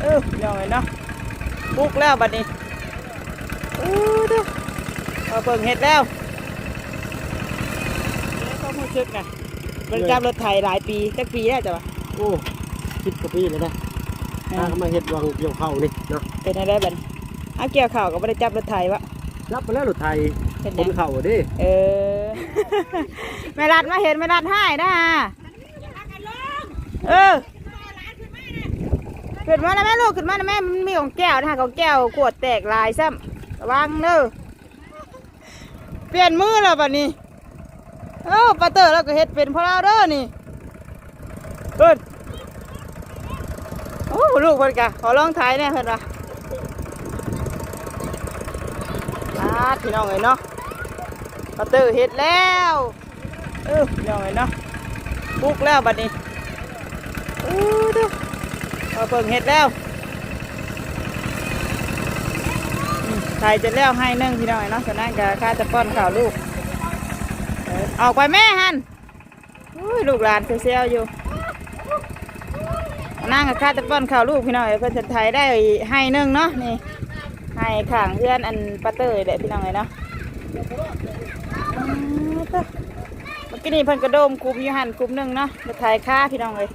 เออพี่น้องเอ้ยเนาะปลุกแล้วบัดนี้เออเด้อเอาเบิ่งเฮ็ดแล้วเขาพูดชึกนะบริการรถไถหลายปีจักปีแล้วจ้ะวะโอ้คิดกว่าปีเลยนะเอถ้าอเขามาเฮ็ดวังเกี่ยวเข้าวนี่เนาะเป็นอะไรบัดนี้เอาเกี่ยวข่าวก็บ่ได้จับรถไถวะรับไปแล้วรถไทยเห็นคยังนเข่าเดิเออแม่รัดมาเห็นแม่รัดให้นะเออ ขึ้นมาแล้วแม่ลูกขึ้นมาแล้วแม่มันมีของแก้วนะของแก้วขวดแตกลายซ้ำระวังเด้อเปลี่ยนมือแล้วบัดนี้เออปาเตอร์แล้วก็เฮ็ดเป็นพอเราเด้อนี่เอิ้นโอ้ลูกเพิ่นกะขอลองถ่ายแหน่เพิ่นว่าอาพี่น้องเอ้ยเนาะปาเตอร์เฮ็ดแล้วเออพี่น้องเอ้ยเนาะปลุกแล้วบัดนี้ เอเด้อเอาเพิ่งเฮ็ดแล้วถ่ายจะแล้วให้หนึ่งพี่น้องเอ้ยเนาะฉะนั้นก็ข้าจะป้อนข่าวลูกออกไปแม่ฮันอุ้ยลูกหลานเซลๆอยู่นั่งกับข้าจะป้อนข่าวลูกพี่น้องเอ้ยเพิ่นจะถ่ายได้ให้หนึ่งเนาะนี่ให้ขางเพื่อนอันปาเตอร์เด้อพี่น้องเอ้ยเนาะเมื่อกี้นี่เพิ่นกระโดมกลุ่มยู่หันกลุ่มหนึ่งเนาะมาถ่ายค่าพี่น้องเลย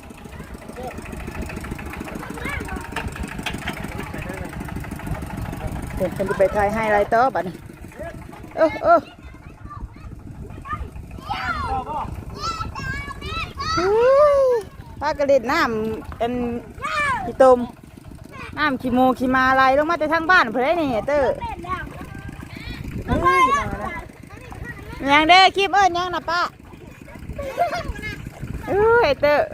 เดี๋ยวเพิ่นจะไปถ่ายให้ไรต่อบัดนี้เออเออฮู้ยปลากระเด็ดน้ำเป็นขี้ตมน้ำขี้โมขี้มาอะไรลงมาแต่ทางบ้านเพื่อนนี่เตอร์ยังเด้คลิปเอิ้นยังนะป้าเอ้ยเตอร์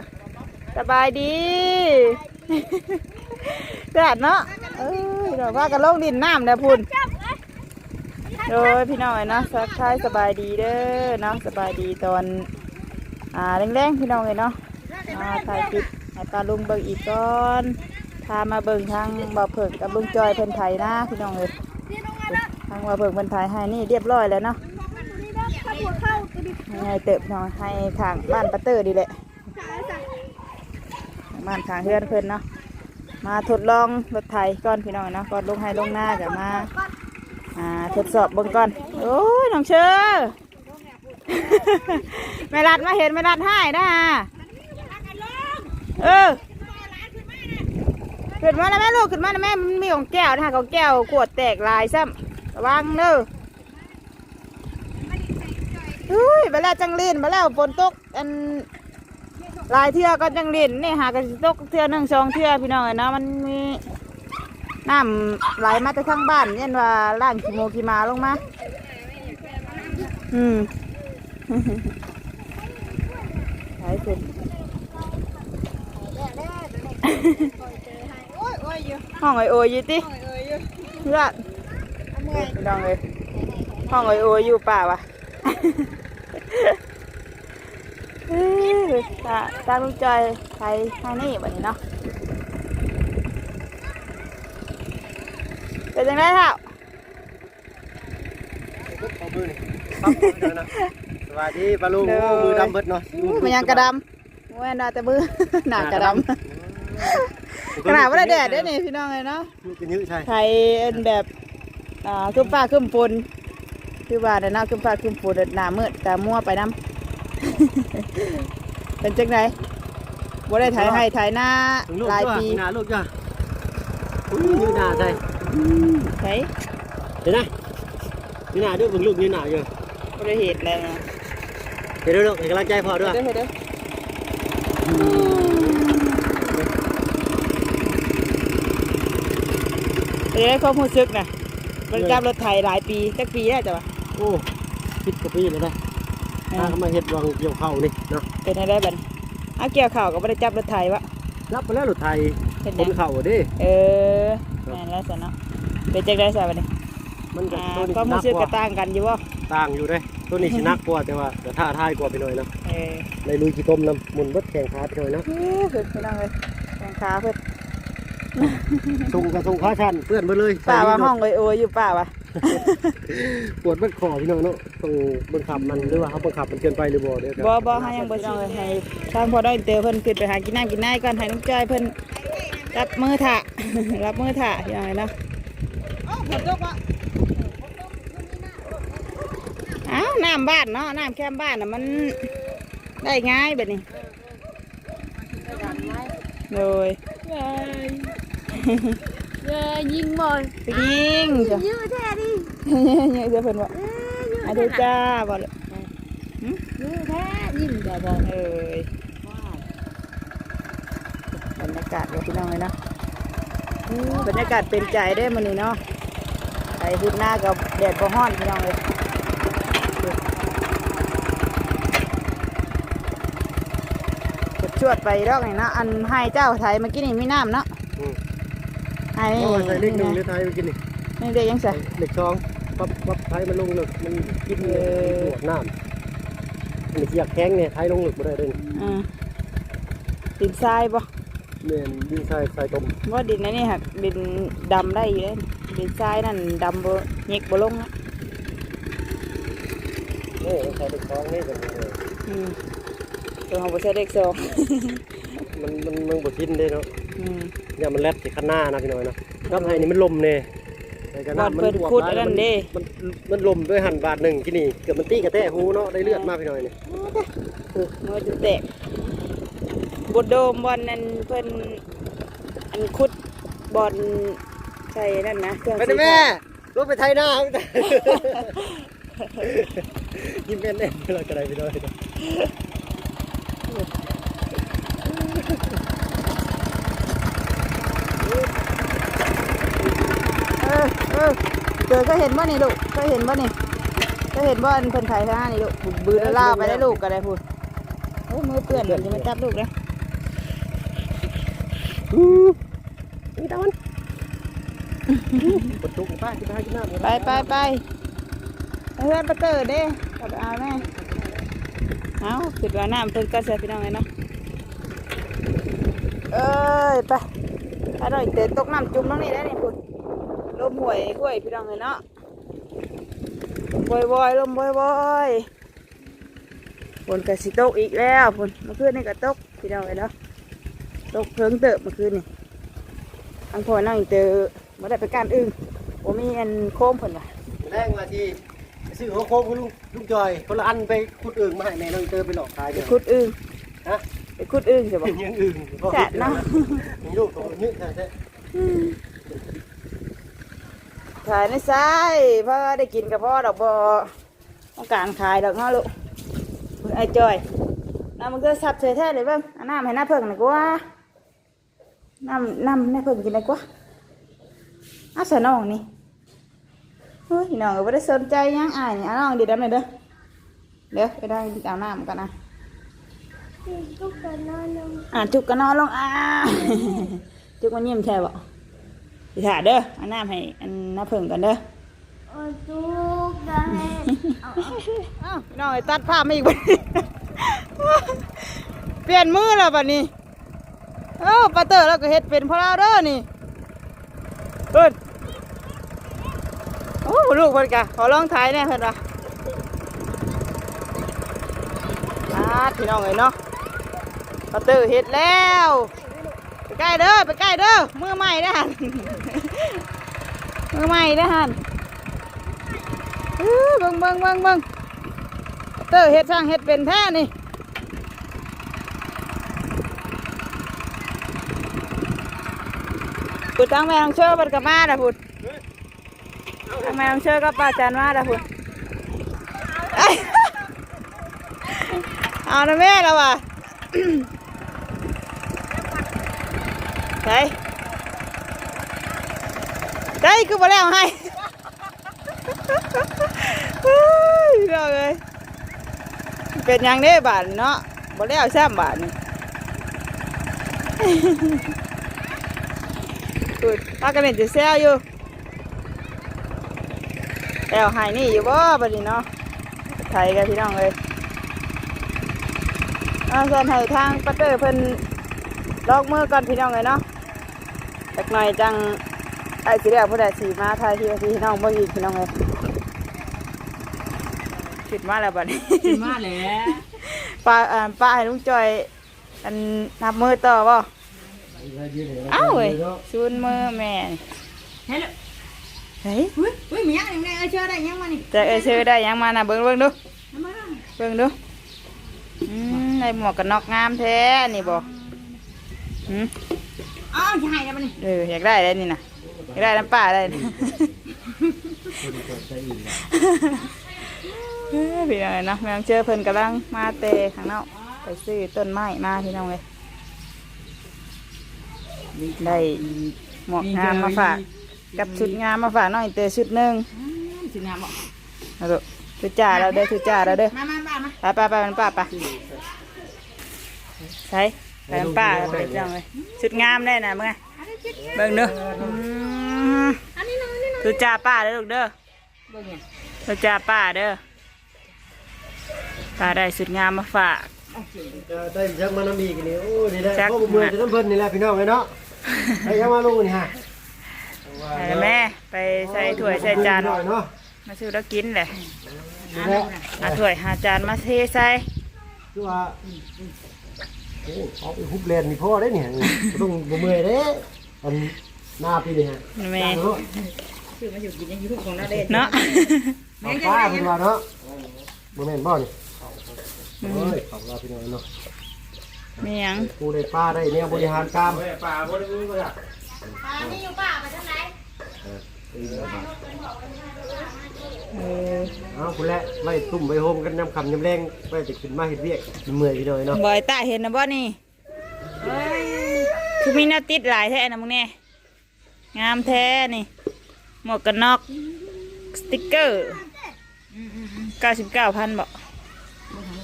สบายดีเดือดเนาะ เอ้ยเดี๋ยวว่ากันลงดินน้ำเด้อพุ่นโดยพี่น้องเอ้ยเนาะสักทายสบายดีเด้อเนาะสบายดีตอนอ่าแรงๆพี่น้องเอ้ยเนาะมาถ่ายคลิปให้ตาลุงเบิ่งอีกก่อนพามาเบิ่งทางบ่าวเผิกกับลุงจอยเพิ่นไทยนะพี่น้องเอ้ยทางบ่าวเผิกเพิ่นไทยให้นี่เรียบร้อยแล้วเนาะยังไงเติบเนาะให้ทางบ้านปะเตอร์ดีแหละบ้านทางเพื่อนเพื่อนเนาะ มาทดลองรถไถก่อนพี่น้องเนาะก่อนลงให้ลงหน้ากับมาอ่าทดสอบเบิ่งก่อนโอ้ยน้องเชอแม่รัดมาเห็นแม่รัดให้นะเออขึ้นมาแล้วแม่ลูกขึ้นมาแล้วแม่มันมีของแก้วนะของแก้วขวดแตกลายซ้ำระวังเด้อเฮ้ยไปแล้วจังลินไปแล้วฝนตกอัน ลายเทื่อก็จังลินนี่หากันสิตกเทื่อหนึ่งสองเทื่อพี่น้องเอ้ยนะมันมีน้ำไหลมาจากทางบ้านเนี่ยว่าล่างขี้โมขี้มาลงมาอืมไหลขึ้นห้องไอโอยอยู่ติเพื่อนพี่น้องเลยห้องไอโอยอยู่ป่าวะเอ้ย ตาตาลุงจอยไปทางนี้แบบนี้เนาะเป็นยังไงเท่าเอามือนี่ปั๊บเอามือนะสวัสดีปลาลุงเด้อโอ้มือดำเบิดเนาะมันยังกระดำแม่นาแต่มือ หนากระดำขนาดว่าได้แดดได้นี่พี่น้องเลยเนาะลูกกันยื้อใช่ไทยเป็นแบบอ่าขึ้นฟ้าขึ้นฝนคือว่าแต่ยเนาะขึ้นฟ้าขึ้นฝนหนามืดแต่มั่วไปน้ำ เป็นจังไงบ่ได้ถ่ายให้ถ่ายหน้าถึงลูกหลายจ้ะปีหน้าลูกจ้ะอุ้ยยื้อหน้าใช่ใช่เห็นไหมยื้อหน้าด้วยเบิ่งลูกยื้อหน้าอยู่บ่ได้เห็นแล้วนะเห็นด้วยลูกให้กำลังใจพ่อด้วยเด้อเด้อเอ้ยความรู้สึกนะบริการรถไถหลายปีจักปีแล้วจ้ะวะโอ้คิดกว่าปีเลยนะ ถ้าเขามาเฮ็ดวังเกี่ยวเข้าวนี่เนาะเป็นอะไรบัดนี้เอาเกี่ยวข่าวก็บ่ได้จับรถไถวะรับไปแล้วรถไทยเห็นคยังนเข่าเดิเออแม่นแล้วสิเนาะเป็นจังได๋ซะบัดนี้มันก็อ่าตัวนี้ความสินัรู้กสึกกก็ว่าต่างกันอยู่บ่ต่างอยู่เด้ตัวนี้สินักกว่าแต่ว่าจะท่าทายกว่าไปหน่อยเนาะเออในลุยขี้ต้มน้ำหมุนเบดแข่งขาไปหน่อยเนาะเฮ้ยเพิ่นพี่น้องเอ้ยแข้งขาเพิ่นส่งกระส่งขาชันเพื่อนมาเลยป้าว่าห้องโอยๆอยู่ป้าวะ ปวดเบัดคอพี่น้องเนาะต้องบังคับมันหรือว่าเขาบังคับมันเกินไปหรือบ่เดี๋ยวบ่บ่ให้ยังบ่สิให้ทางพอได้เตอเพิ่นขึ้นไปหากินน้ำกินน้ำก่อนให้น้องจ้อยเพิ่นไปรับมือถ่ารับมือถ่าพี่น้องเนาะอ้าวน้ำบ้านเนาะน้ำแคมบ้านน่ะมันได้ง่ายแบบนี้เลยเลยยิงบอลไปยิงจ้ะยืดแท้ดิ เนี่ยจะเพิ่นว่าอ้ยยืดอาเดจ้าบ่เลยยืดแท้ยิงแต่บอลเอ้ยบรรยากาศเลยพี่น้องเลยเนาะบรรยากาศเป็นใจได้มันนี่เนาะไอ้ทิศหน้ากับแดดบ่ฮ้อนพี่น้องเลยชวดไปรอกนี่นะอันให้เจ้าไทยเมื่อกี้นี่มีน้ำเนาะให้นี่ไว้ใส่เลขหนึ่งเลขไทยไปกินนี่นี่เด็กยังใส่เลขสอง ปั๊บปั๊บไทยมันลงหลึกมันกินเลยหัวน้ำอันนี้เสียกแข้งเนี่ยไทยลงหลึกบ่ได้เลยอ่าดินทรายบ่เมนดินทรายทรายต้มว่าดินอันนี้หักดินดำได้อยู่เลยดินทรายนั่นดำบ่เงกบ่ลงนะนี่ใส่เลขสองนี่กันเลยอืมตัวเขาบ่ใช้เลขสองมันมันมันบดทินเด้เนาะอืมอย่ามันแลดสิข้างหน้านะพี่น้อยนะน้ำไห้นี่มันลมเน่ไอ้กัน บอดเปิดขุดอันนั้นเด้มันมันลมด้วยหันบาทหนึ่งที่นี่เกือบมันตีกระแทกหูเนาะได้เลือดมากพี่น้อยนี่มือจะแตกบดโดมบอลนั่นเพิ่นอันคุดบอลใช่นั่นนะเครื่องไปสีนะแม่ขาวรถไปไทยหน้ายิ้มแน่นๆเรากระไดพี่น้อย เออเออเจอก็เห็นบ่นี่ลูกก็เห็นบ่นี่ก็เห็นบ่อันเพิ่นถ่ายทางนี่ลูกบืนล่าวไปได้ลูกก็ได้พูดโอ้มือเปื้อนมันจะมาจับลูกนะอือนี่ตามันประตูป้ากินได้กินน้ำไปไปไปไปเพื่อนปะเตอร์เด้กลับไปเอาแม่เอาปิดว่าน้ำเพิ่นก็เสียพี่น้องเลยเนาะเอ้ยไปถ้าเราเตะตกน้ำจุ่มน้องนี่ได้นี่พูด ลมห่วยห่วยพี่น้องเลยเนาะวอยวอยลมวอยวอยฝนกระสิตกอีกแล้วฝนเมื่อคืนนี่ก็ตกพี่น้องเลยเนาะตกเพิ่งเติบเมื่อคืนนี่อังพอนั่งเตอมาได้ไปการอึ้งผมมีอันโค้มเพิ่นว่ะแรงมาที่ซื้อหัวโค้งคุณลุงลุงจอยคนละอันไปขุดอื่นมาให้แม่น้องเตอไปหลอกขายไปเดี๋ยวขุดอึ้งฮะไปขุดอึ้งใช่ปะเป็นยังอื่นจัดเนาะมีลูกของยืดแท้ ขายในซ้ายเพราะได้กินกับพ่อดอกบอต้องการขายดอกเนาะลูกไอ้จอยน้ำมันก็สับเฉยแท้เลยเบ้างเอาน้ำให้น้าเพิ่งหน่อยกว่าน้ำน้ำน้าเพิ่งกินอะไรกว่าเอาใส่น้องนี่เฮ้ยน้องก็ไม่ได้สนใจหยังอายนี่เอาน้องดีดำเลยเด้อเดี๋ยวไปได้เอาน้ำกันนะทุกคนนอนลงอะจุกก็นอนลงอ่าจุกมันยิ้มใช่บ่ สิถ่าเด้อเอาน้ำให้อันน้าเพิ่งกันเด้อโอ้ทุกด้เอาอ้าวน้อยตัดผ้ามาอีกบัดนี้เปลี่ยนมือแล้วบัดนี้เอ้าปาเตอร์แล้วก็เฮ็ดเป็นพอเราเด้อนี่เอิ้นโอ้ลูกเพิ่นกะขอลองถ่ายแน่เพิ่นว่าอาพี่น้องเอ้ยเนาะปลาเตอร์เฮ็ดแล้ว ไปใกล้เด้อไปใกล้เด้อมือใหม่เด้หันมือใหม่เด้หันเออเบิ่งเบิ่งเบิ่งเบิ่งเตอร์เฮ็ดสร้างเฮ็ดเป็นแท้นี่พูดทางแม่ของเชื่อบันกับมาดะพูดทางแม่ของเชื่อกับป้าจันมาดะพูดเอ้ยเอาะแม่แล้วว่ะ ใช่ใช่คือมาแล้วให้เฮ้ยพี่น้องเอ้ยเป็นยังเด้บาทเนาะบ่ได้เอาแซมบาทนี่อุ้ยพากันเล่นจะแซวอยู่แล้วหายนี่อยู่บ่บัดนี้เนาะไทยกันพี่น้องเอ้ยเอาส่วนให้ทางปัตเตอร์เพิ่นลอกมือก่อนพี่น้องเลยเนาะ จักหน่อยจังไอ้สิเรียกผู้ใดสีมาไทยที่ว่าพี่น้องบ่อีกพี่น้องเอ้ยขึ้นมาแล้วบัดนี้มาแล้วป้าอ่าป้าให้ลุงจอย อันนับมือต่อบ่นเอ้าเว้ยซูนมือแม่เฮ้ยเฮ้ยเฮ้ยเฮ้ยมียังนี่เอ้ยเชื่อได้ยังมานี่จะเอ้ยซื้อได้ยังมานะเบิ่งเบิ่งดูมาเบิ่งดูอืมได้หมวกกันน็อกงามแท้นี่บ่อืม อ้าวจะให้ได้ปะนี่เอออยากได้เลยนี่นะอยากได้น้ำป้าได้นะเฮ้ยพี่น้องเอ้ยเนาะแม่งเจอเพิ่นกำลังมาเตะข้างนอกไปซื้อต้นไม้มาพี่น้องเลยได้หมวกงามมาฝากกับชุดงามมาฝากน้องอีเตอชุดหนึ่งสิงามบ่เอาลูกชุดจ่าเราเด้อชุดจ่าเราเด้อมามาบ้ามา ไปไปไปมันป้าไปใช่ ไปมันป้าไปพี่น้องเลยชุดงามได้นะมึงไงเบิ่งเด้ออืมอันนี้น้องนี่น้องชุดจ่าป้าเด้อลูกเด้อเบิ่งเนี่ยชุดจ่าป้าเด้อป้าได้ชุดงามมาฝากจะได้ชักมาน้ำอีกนี่โอ้นี่แหละจักพ่อเมืองจะน้ำเพิ่นนี่แหละพี่น้องเลยเนาะให้ชักมาลงนี่ฮะไปแม่ไปใส่ถ้วยใส่จานหน่อยเนาะมาซื้อแล้วกินเลยนี่แหละเอาถ้วยหาจานมาเทใส่คือว่าโอ้ เอาไปฮุบแลนนี่พ่อได้เนี่ยต้องบ่เมื่อยเด้อันหน้าพี่นี่ฮะแม่เนาะคือมาอยู่กินยังอยู่ทุกของเราเด็ดเนาะเอาป้าเพิ่นว่าเนาะบ่แม่นบ่นี่โอ้ยขอบคุณพี่น้องเนาะมีหยังกูได้ป้าได้เนี่ยบริหารกรรมอันนี้อยู่ป่าไปทางไหน เออเอาคุณแหละไว้ตุ่มไว้โฮมกันน้ำคำน้ำแรงไว้จะขึ้นมาเห็ดเวียกกินเมื่อยพี่น้อยเนาะบอยตาเห็นนะบ่นี่คือมีหน้าติดหลายแท้นะมึงเนี่ยงามแท้นี่ หมวกกันน็อกสติ๊กเกอร์เก้าสิบเก้าพันบ่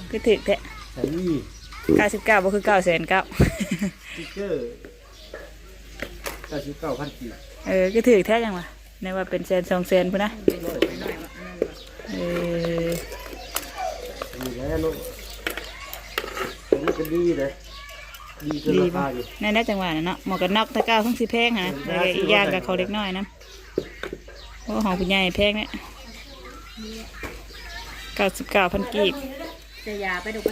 คือถึกแท้ใส่ยี่เก้าสิบเก้าบ่คือเก้าแสนเก้าสติ๊กเกอร์เก้าสิบเก้าพันกีบเออคือถึกแท้จังวะในว่าเป็นแสนสองแสนพุ่นนะ เอออันนี้แหละเนาะอันนี้ก็ดีเลยดีเกินดีราป่ะคาอยู่ในนั้นจังหวะน่ะเนาะหมวกกันน็อกถ้าเก้าทั้งสิแพงฮะแล้วก็อีกอย่างกับเขาเล็กน้อยนะโอ้ของผู้ใหญ่แพงเนี่ยเก้าสิบเก้าพันกีบจะยาไปดูไป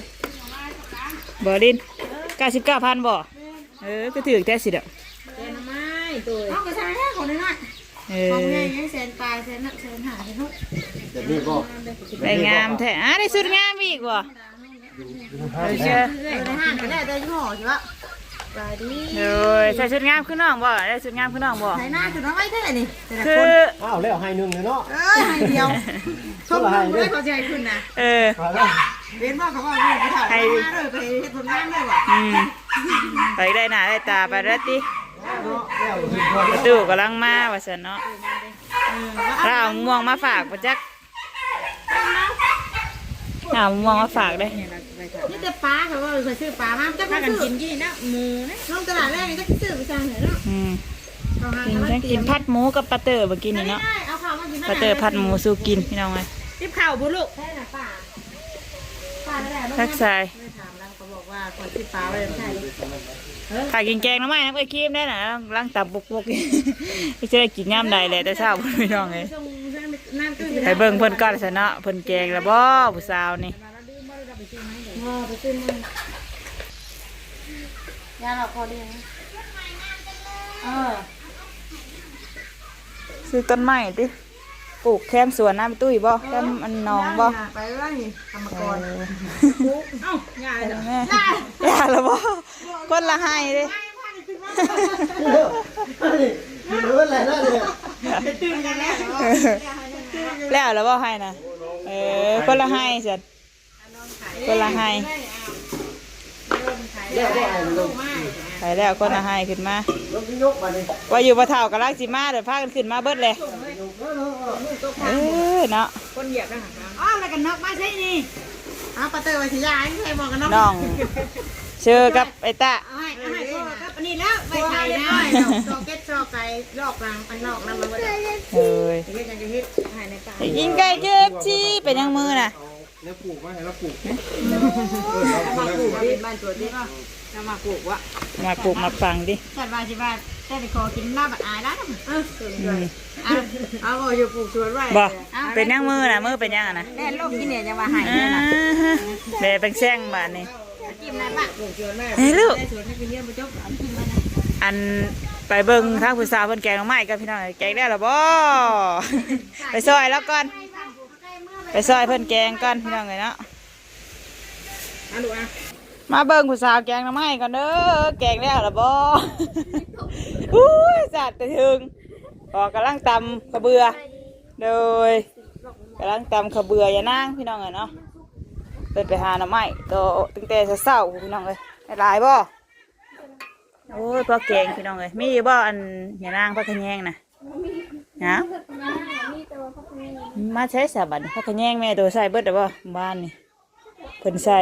บอดินเก้าสิบเก้าพันบ่เออก็ถือแค่สิเด้อเจนไม้ตัวเอากระชายแค่ของน้อยเอของอใหญ่ยังเซนปลายเซนเซนหาเซนทุก แต่นี่ก็ได้งามแท้อะได้สุดงามอีกบ่เออเชื่อในห้างก็ได้แต่ห่อใช่ปะปลายดีเออใส่ชุดงามขึ้นน้องบ่ได้ชุดงามขึ้นน้องบ่ใส่หน้าจุดน้อยเท่าไหร่นี่แต่ละคืคอนอ้าวแล้วให้หนึ่งเลยเนาะเอ้ยให้เดียวชมคุณไม่ได้ขอใจคุณนะเออเอาแล้วเรียนพ่อเขาบอกว่าไปถ่ายหน้าเลยไปเฮ็ดผลงานเลยว่ะอืมไปได้หน้าได้ตาไปแล้วติเนาะแล้วเห็นพอประตูกำลังมาว่าซั่นเนาะแล้วเอาม่วงมาฝากบ่จักเอาม่วงมาฝากเด้นี่แต่ปลาเขาว่าเคยซื้อปลามาจะมากันกินกี่นะหมูนะน้องตลาดแรกนี่จะซื้อไปจานไหนเนาะอืมเอาหากินมาจังเตรีกิยนมผัดหมูกับปลาเตอร์เมื่อกี้นี่เนาะได้เอาข้าวมากินปลาเตอร์ผัดหมูสู้กินพี่น้องเอ้ยรีบข้าวบุลูกใช่น่ะป้าป้าได้แล้วทักทายไม่ถามแล้วเขาบอกว่าคนซื้อปลาไว้ใช่ถ้ากินแกงน้ำไม้น้ำไอ้ครีมได้น่ะล้างตับปุกๆไม่ใช่ได้กินยามใดแหละแต่เช้าพุ่นพี่น้องเอ้ยส่ง น้ำตื้นไปเบิ่งเพิ่นก่อนซะเนาะเพิ่นแกงแล้วบ่ผู้สาวนี่อ๋อไปซื้อมยาหลอกพอดีเออซื้อต้นไม้ติปลูกแคมสวนน้ำตุ้ยบ่แคมอันหนองบ่ไปว่านี่กรรมเอกรอเอ้าง่ายเลยแม่อย่าละบ่คนละให้เด้นี่มันอะไรนะเนี่ยตื่นกันแล้ว เออแล้วละบ่ให้น่ะเออคนละให้ซั่นคนละให้เดี๋ยวได้ลงไปแล้วคนละให้ขึ้นมาลงยกมาเลยว่าอยู่บ่เฒ่ากับลักสิมาเดี๋ยวพากันขึ้นมาเบิดเลยเออเนาะคนเหยียบนะอ๋อแล้วกันนกมาใช่นี่เอาปลาเตอร์ไปสิยายใครบอกกันนกน้องเชื่อกับไอ้ตา แล้วไปไทยนะซอกเก็ตซอกไก่ลอกกลางอันนอกนั่นมันว่าจะเอ้ยเฮ็ดจังจะเฮ็ดให้ในป่ากินไก่เจ็บชีเป็นยังมือน่ะเนี่ยปลูกไว้ให้เราปลูกมาปลูกที่บ้านตัวที่ว่าจะมาปลูกวะมาปลูกมาฟังดิจัดว่าสิว่าแต่ไปขอกินลาบอายแล้วเอออืมเอาบ่อยู่ปลูกสวนไว้บ่เป็นยังมือน่ะมือเป็นยังอะนะแน่ลมกินเนี่ยจะว่าให้อ่าเนี่ยนะฮะแบเป็นแซงบาดนี่กินได้ปะปลูกสวนไว้เฮ้ยลูกได้สวนให้กินเยอะบ่จบเอากินมานะ อันไปเบิ่งทางผู้สาวเพิ่นแกงหน้ำไม้กันพี่น้องแกงได้หรอบ่ไปซอยแล้วก่อนไปซอยเพิ่นแกงก่อนพี่น้องเลยเนาะมาดูอะมาเบิ่งผู้สาวแกงหน้ำไม้ก่อนเด้อแกงได้หรอบ่อุ้ยจัดแต่ถึงพอกำลังตำขะเบือโดยกำลังตำขะเบืออย่านางพี่น้องเลยเนาะไปไปหาหน้ำไม้โตตั้งแต่เช้าๆพี่น้องเลยหลายบ่ โอ้ยพ่อเก่งพี่น้องเลยมีอยู่บ่อันอย่านางพ่อขะแยงนะฮะมาใช้สาบันพ่อขะแยงแม่ตัวใส่เบิดแต่บ่บ้านนี่เพิ่นใส่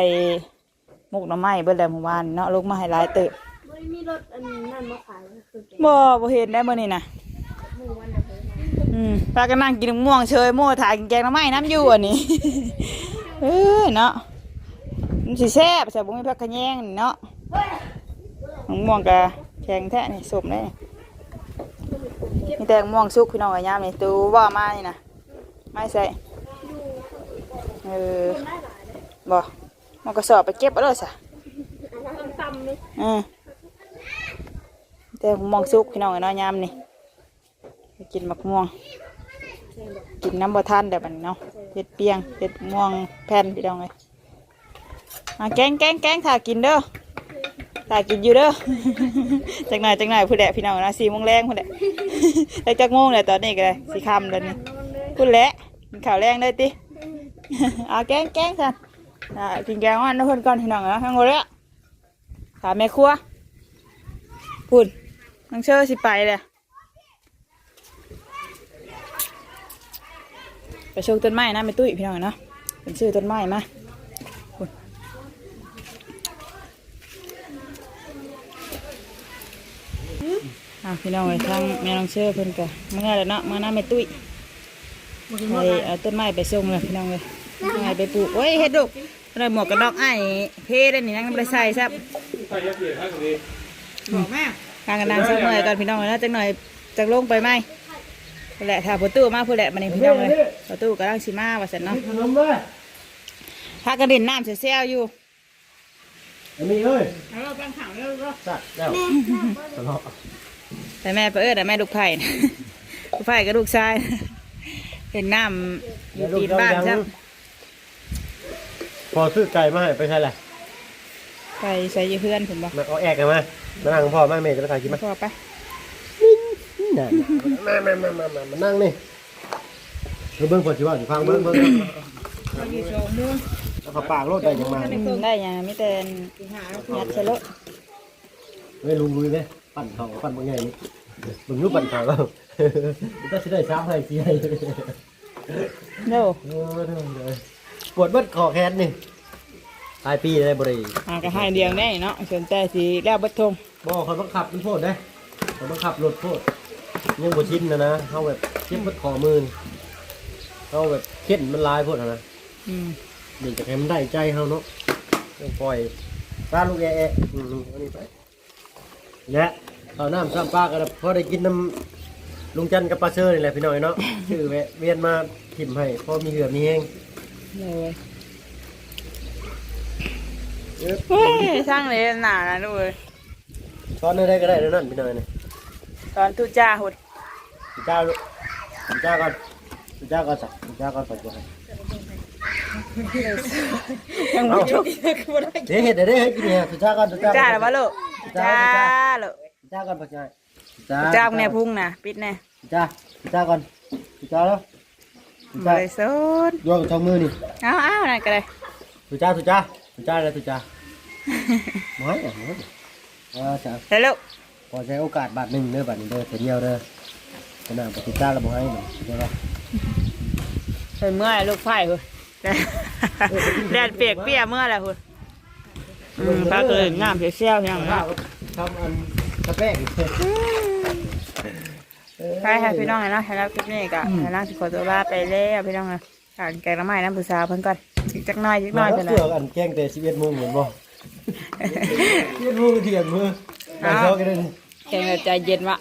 มุกหน่อไม้เบิดแล้วหมู่บ้านเนาะลูกมาให้หลายเติบไม่มีรถอันนั้นมาขายคือแกบ่บ่เห็นได้มื้อนี้นะอืมพากันนั่งกินมะม่วงเชยโม่ถ่ายกินแกงหน่อไม้น้ำอยู่อันนี้เอ้ยเนาะมันสิแซ่บใส่บ่มีพ่อขะแยงนี่เนาะ มะม่วงกะแข็งแท้นี่สมเลยมีแต่ม่วงสุกพี่น้องไอ้ยามนี่ตูว่ามานี่นะไม่ใส่เออบ่มันก็สอบไปเก็บเอาเลยสะตำเลยอืมมีแต่ม่วงสุกพี่น้องไอ้น้อยยามนี่ไปกินมักม่วง กินน้ำบะทันแต่บัดนเนาะเห็ดเปียงเห็ดม่วงแผ่นพี่น้องเลยอะแกงแกงแกงถ่ากินเด้อ ถ่ากินอยู่เด้อจังหน่อยจังหน่อยผู้แดะพี่น้องนะสี่โมงแรงผู้แดะได้จักโมงเลยตอนนี้ก็เลยสีคำแล้วนี่พูดแหละกินข้าวแรงได้ติเอาแกงแกงสันกินแกงอ่อนนะเพื่นก่อนพี่น้องนะทั้งหมดเลยถามแม่ครัวพูดน้องเชื่อสิไปเลยไปโชว์ต้นไม้นะไม่ตุ้ยพี่น้องเนาะเป็นชื่อต้นไม้มา อ่าพี่น้องเลยทั้งแม่น้องเชื่อเพิ่นกะเมื่อแล้วเนาะเมื่อน้าไม่ตุ้ยไปเอาต้นไม้ไปส่งเลยพี่น้องเลยต้นไม้ไปปลูกโอ้ยเฮ็ดลูกอะไรหมวกกันน็อกไอ้เพได้นี่นั่งไปใส่ซับบอกแม่กางกันนางสักหน่อยก่อนพี่น้องเลยนะจังหน่อยจักลงไปไหมพู้นแหละถ้าประตูมาพู้นแหละมันนี่พี่น้องเลยประตูกำลังชิมาว่าสันเนาะขนมเลยถ้ากระดิ่นน้ำเสียวๆอยู่อันนี้เอ้ยแล้วปังข่าวแล้วก็สัตว์แล้วทะเลาะ แต่แม่ไปเอิ้แต่แม่ลูกไผ่นะลูกไผ่กับลูกชายเห็นน้ำอยู่ตีนบ้านซับพอซื้อไก่มาให้ไปใช่แหละไปใส่อยี่เพื่อนผมบอกมาเอาแอกกันมามานั่งพ่อแม่เมย์จะไปถ่ายกินมาพอไปน่ะมามามามามามานั่งนี่เดี๋ยวเบิ้งก่อนสิว่าสิฟังเบิ้งเบิ้งแล้วเขาปากรถได้ยังมาอืมได้ยังไม่แต่ยัดใส่รถไม่ลุงลุยไหม ปั่นเขาปั่นบางไงนี่มึงรู้ปั่นเขาก็ถ้าสิได้ซ้ำให้สิให้โน่เออเด้อเด้อปวดเบิดคอแขนนี่ตายปีได้บ่ได้อาก็ให้เดียงได้เนาะส่วนแต่สีแล้วเบัดทงบ่เขาบังคับมันโทษเด้เขาบังคับรถโทษยังบ่ชินนะนะเฮาแบบเจ็บเบิดคอมือนี่เฮาแบบเข็นมันลายโพดอะนะอืมนี่จะให้มันได้ใจเฮาเนาะต้องปล่อยปลาลูกแอะแอะอืมอันนี้ไป และข้าวน้ำซ้ำปลาก็พอได้กินน้ำลุงจันทร์กับปลาเชอร์นี่แหละพี่น้อยเนาะ ชื่อแวะเวียนมาถิ่มให้พอมีเหือมีแห้งเลยเฮ้ยช่างเลยหนานะดูเลยตอนนี้ได้ก็ได้แล้วนั่นพี่น้อยนี่ตอนทุจ้าหุดพี่เจ้าลูกพี่เจ้าก่อนพี่เจ้าก่อนสักพี่เจ้าก่อนปัจจุบันยังไม่จบเดี๋ยวเห็ดเดี๋ยวได้ให้กินเนี่ยพี่เจ้าก่อนพี่เจ้าจ้าหรือวะลูก จ้าลูกพี่เจ้าก่อนปัจจุบันพี่เจ้าจ้าเนี่ยพุ่งนะปิดแน่พี่เจ้าพี่เจ้าก่อนพี่เจ้าแล้วพี่บเจ้าริสุทธิ์โยกกับช่องมือนี่เอาเอานั่นก็เลยพี่เจ้าพี่เจ้าพี่เจ้าอะไรพี่เจ้าไม่อะไม่เออจ้าเฮ้ยลูกพอใช้โอกาสบาทหนึ่งเด้อบาทหนึ่งเด้อเดียวเด้อขนาดปฏิจ้าเราบอกให้หน่อยใช่ปะเป็นเมื่อยลูกไผ่หุดแดดเปียกเปียกเมื่อไรหุด อืมพระเกิดงามเสียเซี่ยวยังข้าวทำอันกระแป้งใช่ค่ะพี่น้องนะแล้วคลิปนี้ก็ให้ร่างสิขอตัวลาไปแล้วพี่น้องนะการแกงน้ำไม้น้ำผู้สาวเพิ่นก่อนอีกจักหน้อยจักหน้อยมาเพิ่นเสืนะออันแกงแต่สิบเอ็ดโมงเหมือนบ่สิบเอ็ดโมงเที่ยงมือแบ่งเช้ากันเลยแกงแบบใจเย็นวะ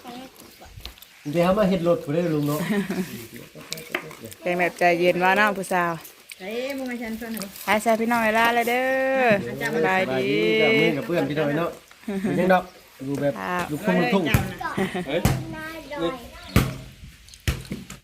เดี๋ยวเขามาเฮ็ดรถกูได้ลุงเนาะแกงแบบใจเย็นวะน้องผู้สาว เอ้มึงมาชันชวนหน่อยให้ใส่พี่น้องเวลาเลยเด้อสบายดีกับมือกับเพื่อนพี่น้อยเนาะเป็นยังดอกอยู่แบบครับอยู่คงลูกทุ่ง เฮ้ยนี่